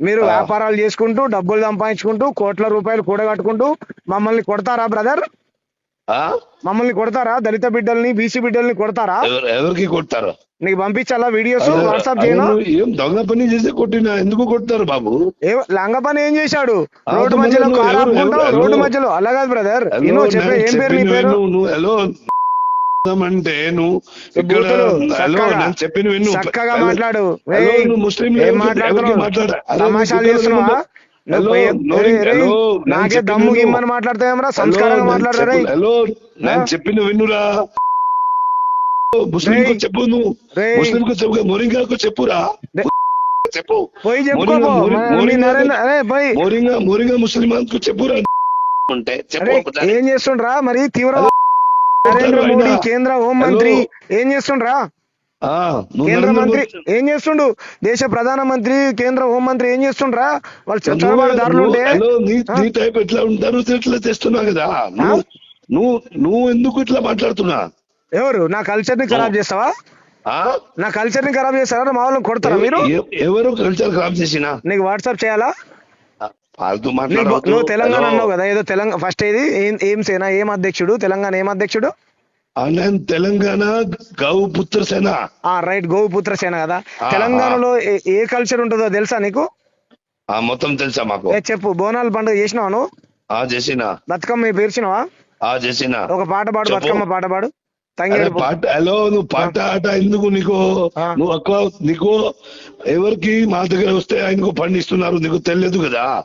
మీరు. వ్యాపారాలు చేసుకుంటూ డబ్బులు సంపాదించుకుంటూ కోట్ల రూపాయలు కూడగట్టుకుంటూ మమ్మల్ని కొడతారా బ్రదర్? మమ్మల్ని కొడతారా? దళిత బిడ్డల్ని బీసీ బిడ్డల్ని కొడతారా? ఎవరు- ఎవరికి కొడతారు? నీకు పంపించాలా వీడియోస్ వాట్సాప్ చేయనా? ఏం దొంగ పని చేసి కొట్టినా ఎందుకు కొడతారు బాబు? ఏ లంగ పని ఏం చేశాడు? రోడ్డు మధ్యలో రోడ్డు? మధ్యలో. అలా కాదు బ్రదర్. ఏం పేరు నీ హలో అంటే నువ్వు ఇక్కడ బూతులు, హలో చక్కగా, నేను చెప్పిన విను. చక్కగా మాట్లాడు. నువ్వు ముస్లిం తమాషాలు చేస్తున్నావా? నాకే దమ్ము. గిమ్మని మాట్లాడతావేమరా సంస్కారంగా మాట్లాడరా చెప్పు- హలో నేను ఆ? చెప్పిన విన్నురా ముస్లిం కు చెప్పు నువ్వు. ముస్లిం కు చెప్పు మొరింగాకు చెప్పురా. చెప్పు. పోయి చెప్పుకో మోరింగా- మోరింగా- మోరింగా ముస్లిమాన్కు చెప్పురా. ఉంటే చెప్పు. ఏం చేస్తుండ్రా మరి? తీవ్ర నరేంద్ర. మోడీ కేంద్ర హోం. మంత్రి ఏం చేస్తుండ్రా? కేంద్ర మంత్రి ఏం చేస్తుండు? దేశ ప్రధాన మంత్రి కేంద్ర హోం మంత్రి ఏం చేస్తుండ్రా? వాళ్ళు చొరబాటు దారులు టైప్ ఎట్లా ఉంటారు? ఇట్లా చేస్తున్నావు కదా? నువ్వు నువ్వు ఎందుకు ఇట్లా మాట్లాడుతున్నా? ఎవరు? నా కల్చర్ని ఖరాబ్ చేస్తావా? నా కల్చర్ని ఖరాబ్ చేస్తారా? మా వాళ్ళని కొడతారా మీరు? ఎవ- ఎవరు కల్చర్ ఖరాబ్ చేసినా? నీకు వాట్సాప్ చేయాలా? నువ్వు తెలంగాణ. అన్నావు కదా ఏదో తెలంగాణ ఫస్ట్ ఏది? ఏం సేన? ఏం అధ్యక్షుడు? తెలంగాణ ఏం అధ్యక్షుడు? నేను తెలంగాణ గౌ పుత్ర సేన. ఆ రైట్ గోపుత్ర సేన కదా. తెలంగాణలో ఏ- కల్చర్ ఉంటుందో తెలుసా నీకు? ఆ మొత్తం తెలుసా మాకు? ఏ చెప్పు బోనాల పండుగ చేసినావా నువ్వు? ఆ చేసిన. బతుకమ్మ పేర్చినావా? ఆ చేసిన. ఒక పాట పాడు. బతుకమ్మ పాట పాడు. పాట హలో నువ్వు పాట ఆట ఎందుకు నీకు. నువ్వు అక్క నీకు ఎవరికి మా దగ్గర వస్తే ఆయనకు పండిస్తున్నారు నీకు తెలియదు కదా?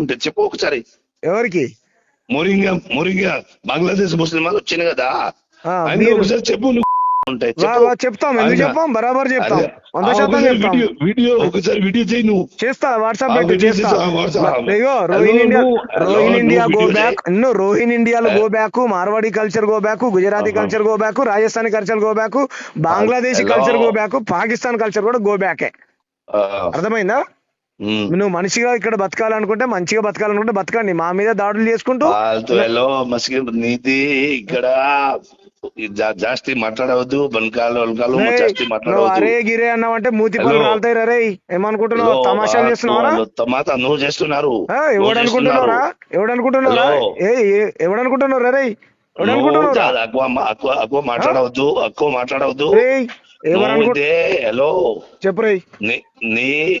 అంటే చెప్పు ఒకసారి. ఎవరికి? మోరింగా మోరింగా బంగ్లాదేశ్ ముస్లిం వాళ్ళు వచ్చింది కదా. ఆయన ఒకసారి చెప్పు నువ్వు ఉంటాయి. చెప్తాం. ఎందుకు చెప్పాం? బరాబర్ చెప్తాం. వంద శాతం చెప్తాం. వీడియో ఒకసారి వీడియో చేయి నువ్వు. చేస్తా వాట్సాప్ పెట్టి చేస్తా. ఇగో రోహిన్ ఇండియా నువ్వు- హలో, రోహిన్ నువ్వు ఇండియా గో బ్యాక్ ఇన్ను రోహిన్ ఇండియాలో go back Marwadi culture go back Gujarati. Culture go back Rajasthani culture go back Bangladeshi. Culture go back Pakistan culture కూడా గో బ్యాకే అర్థమైందా. నువ్వు మనిషిగా ఇక్కడ బతకాలనుకుంటే మంచిగా బతకాలనుకుంటే బతకండి. మా మీద దాడులు చేసుకుంటూ మసికి నీది ఇక్కడ. జాస్తి మాట్లాడవద్దు బనకాలు వనకాలు జాస్తి మాట్లాడవద్దు. అరే గిరే అన్నావంటే మూతి పనులు హలో. రాలుతాయి రే? ఏమనుకుంటున్నావు? తమాషాలు ఆ, చేస్తున్నావరా? నువ్వు చేస్తున్నారు. ఆ, నువ్వు ఎవడు అనుకుంటున్నావురా చేస్తున్నారు. ఎవడు అనుకుంటున్నావురా హలో. ఏ ఏ- ఎవడు అనుకుంటున్నావు రే ఎక్కువ మాట్లాడవద్దు ఎక్కువ మాట్లాడవద్దు. హలో. చెప్పు నీ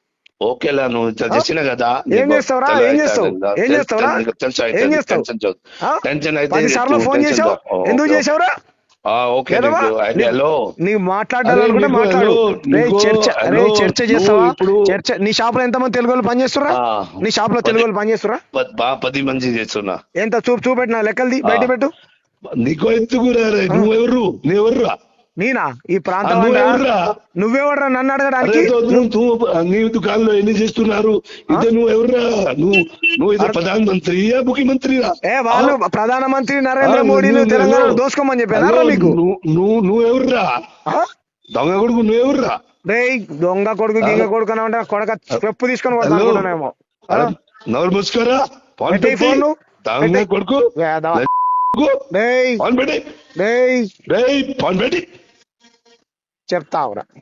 ఓకేలా నువ్వు? చేసినా కదా ఏం చేస్తావురా? ఏం చేస్తావు? ఏం చేస్తావురా? ఏం చేస్తావు? టెన్షన్ అయితే సార్లు ఫోన్ చేసావు? ఎందుకు. చేసావురా? Okay hello. నీకు మాట్లాడాలనుకుంటే మాట్లాడు. చర్చ రే చర్చ చేస్తావా? ఇప్పుడు చర్చ నీ షాప్లో ఎంతమంది తెలుగు వాళ్ళు పనిచేస్తురా నీ షాప్లో తెలుగు వాళ్ళు పనిచేస్తురా పది మంది చేస్తున్నా. ఎంత? చూపు చూపెట్టిన? లెక్కలది బయట పెట్టు. నీకు ఎందుకు నువ్వెవరు నువ్వెవర్రా? నేనా? ఈ ప్రాంతం నువ్వెవర్రా నువ్వెవడరా నన్ను అడగడానికి? నువ్వు నువ్వు దుకాణంలో ఎన్ని చేస్తున్నారు? ఇదే నువ్వు ఎవర్రా నువ్వు నువ్వు ఇదే ముఖ్యమంత్రిరా? ఏ వాళ్ళు ప్రధానమంత్రి నరేంద్ర మోడీని నువ్వు- తెలంగాణ నువ్వు- దోసుకోమని చెప్పారా మీకు నువ్వు నువ్వు ఆ? దొంగ కొడుకు నువ్వెవర్రా రే దొంగ కొడుకు గింగ కొడుకు అని అంటే కొడక చెప్పు తీసుకొని? అరే, నోరు మూసుకోరా? ఫోన్. దొంగ. కొడుకు. ఫోన్ పెట్టి. ఫోన్ పెట్టి. చెప్తావురా